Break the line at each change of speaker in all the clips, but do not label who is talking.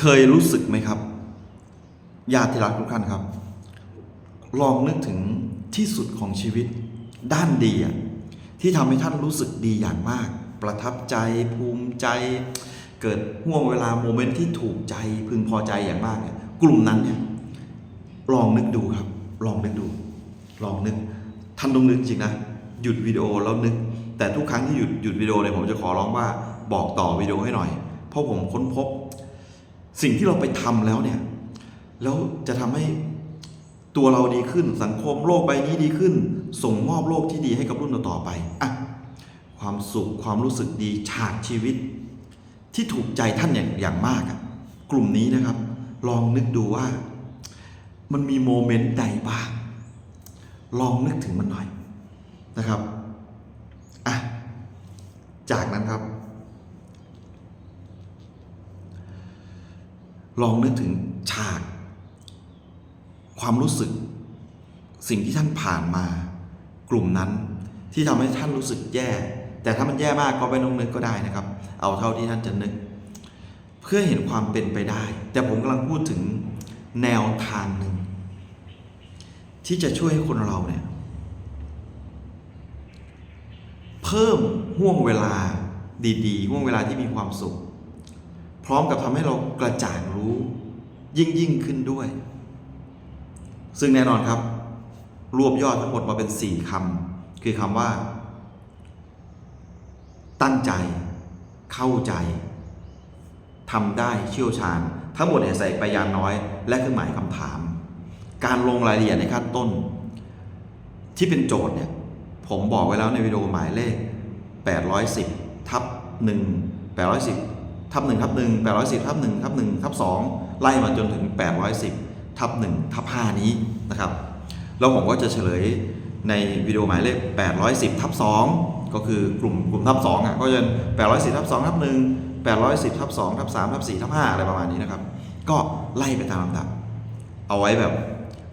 เคยรู้สึกไหมครับ ญาติที่รักทุกท่านครับ ลองนึกถึงที่สุดของชีวิต ด้านดีอะที่ทำให้ท่านรู้สึกดีอย่างมาก ประทับใจภูมิใจ เกิดห่วงเวลาโมเมนต์ที่ถูกใจพึงพอใจอย่างมากเนี่ยกลุ่มนั้นเนี่ยลองนึกดูครับ ลองนึกดู ลองนึกท่านต้องนึกจริงนะหยุดวิดีโอแล้วนึก แต่ทุกครั้งที่หยุดหยุดวิดีโอเนี่ยผมจะขอร้องว่าบอกต่อวิดีโอให้หน่อย เพราะผมค้นพบ สิ่งที่เราไปทำแล้วเนี่ย แล้วจะทำให้ตัวเราดีขึ้นสังคมโลกใบนี้ดีขึ้น ส่งมอบโลกที่ดีให้กับรุ่นต่อไปอะความสุขความรู้สึกดีฉากชีวิต ที่ถูกใจท่านอย่างอย่างมากอะกลุ่มนี้นะครับ ลองนึกดูว่า มันมีโมเมนต์ใดบ้างลองนึกถึงมันหน่อยนะครับอะจากนั้นครับ ลองนึกถึงฉาก ความรู้สึก สิ่งที่ท่านผ่านมา กลุ่มนั้นที่ทำให้ท่านรู้สึกแย่ แต่ถ้ามันแย่มากก็ไม่ต้องนึกก็ได้นะครับ เอาเท่าที่ท่านจะนึก เพื่อเห็นความเป็นไปได้ แต่ผมกำลังพูดถึงแนวทางหนึ่ง ที่จะช่วยให้คนเราเนี่ยเพิ่มห่วงเวลาดีๆห่วงเวลาที่มีความสุข พร้อมกับทำให้เรากระจ่างรู้ ยิ่งยิ่งขึ้นด้วย ซึ่งแน่นอนครับ รวบยอดทั้งหมดมาเป็นสี่คำคือคำว่า ตั้งใจ เข้าใจทำได้เชี่ยวชาญ ทั้งหมดเนี่ยใส่ไปยานน้อย และเครื่องหมายคำถาม การลงรายละเอียดในขั้นต้น ที่เป็นโจทย์เนี่ยผมบอกไว้แล้วในวิดีโอหมายเลข 810 ทับ 1 810 ทับ1ทับ1 810ทับ1ทับ1ทับ2ไล่มาจนถึง810ทับ1ทับ5นี้นะครับแล้วผมก็จะเฉลยในวิดีโอหมายเลข 810 ทับ 2 ก็คือกลุ่มกลุ่มทับ2อะก็จะ 810 ทับ 2 ทับ 1 810 ทับ 2 ทับ 3 ทับ 4 ทับ 5 อะไรประมาณนี้นะครับ ก็ไล่ไปตามลำดับ เอาไว้แบบ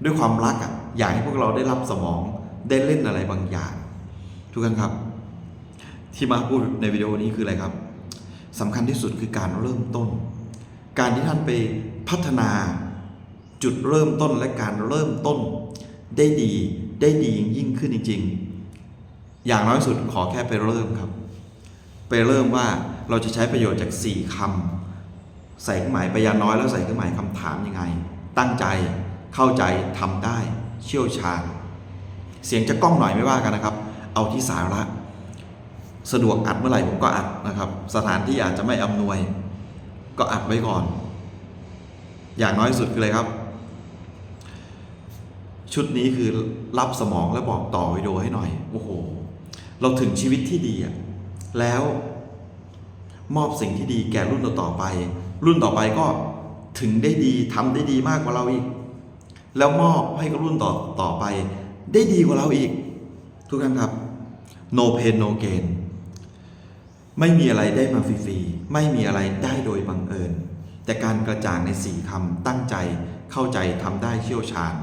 ด้วยความรักอะอยากให้พวกเราได้รับสมองได้เล่นอะไรบางอย่าง ทุกท่านครับ ที่มาพูดในวิดีโอนี้คืออะไรครับ สำคัญที่สุดคือการเริ่มต้น การที่ท่านไปพัฒนาจุดเริ่มต้นและการเริ่มต้น ได้ดีได้ดียิ่งขึ้นจริง ๆ อย่างน้อยสุดขอแค่ไปเริ่มครับ ไปเริ่มว่าเราจะใช้ประโยชน์จาก 4คำใส่เครื่องหมายพยานน้อยแล้วใส่เครื่องหมายคำถามยังไง ตั้งใจเข้าใจทำได้ เชี่ยวชาญ เสียงจะก้องหน่อยไม่ว่ากันนะครับ เอาที่สาระ สะดวกอัดเมื่อไหร่ผมก็อัดนะครับ สถานที่อาจจะไม่อำนวย ก็อัดไว้ก่อน อย่างน้อยสุดคืออะไรครับ ชุดนี้คือรับสมองและบอกต่อวิดีโอให้หน่อย โอ้โห เราถึงชีวิตที่ดีอะแล้วมอบสิ่งที่ดีแก่รุ่นต่อไป รุ่นต่อไปก็ถึงได้ดีทำได้ดีมากกว่าเราอีก แล้วมอบให้กับรุ่นต่อต่อไป ได้ดีกว่าเราอีก ทุกท่านครับ no pain no gain ไม่มีอะไรได้มาฟรีๆ ไม่มีอะไรได้โดยบังเอิญ แต่การกระจ่างในสี่คำตั้งใจเข้าใจทำได้เชี่ยวชาญ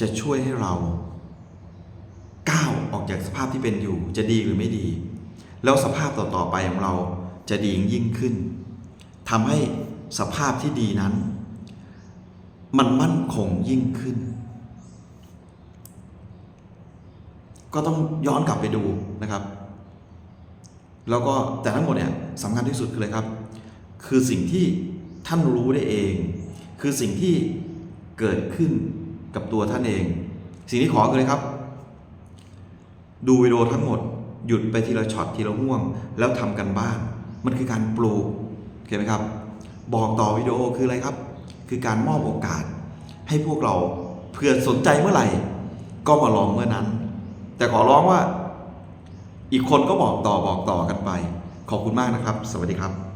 จะช่วยให้เราก้าวออกจากสภาพที่เป็นอยู่ จะดีหรือไม่ดี แล้วสภาพต่อๆไปของเราจะดียิ่งขึ้นทำให้สภาพที่ดีนั้น มันมั่นคงยิ่งขึ้น ก็ต้องย้อนกลับไปดูนะครับ แล้วก็แต่ทั้งหมดเนี่ยสำคัญที่สุดคืออะไรครับ คือสิ่งที่ท่านรู้ได้เอง คือสิ่งที่เกิดขึ้นกับตัวท่านเอง สิ่งที่ขอคืออะไรครับ ดูวิดีโอทั้งหมด หยุดไปทีละช็อตทีละห่วง แล้วทำกันบ้าน มันคือการปลูกโอเคไหมครับ บอกต่อวิดีโอคืออะไรครับ คือการมอบโอกาส ให้พวกเราเผื่อสนใจเมื่อไหร่ ก็มาลองเมื่อนั้น แต่ขอร้องว่า อีกคนก็บอกต่อบอกต่อกันไป ขอบคุณมากนะครับ สวัสดีครับ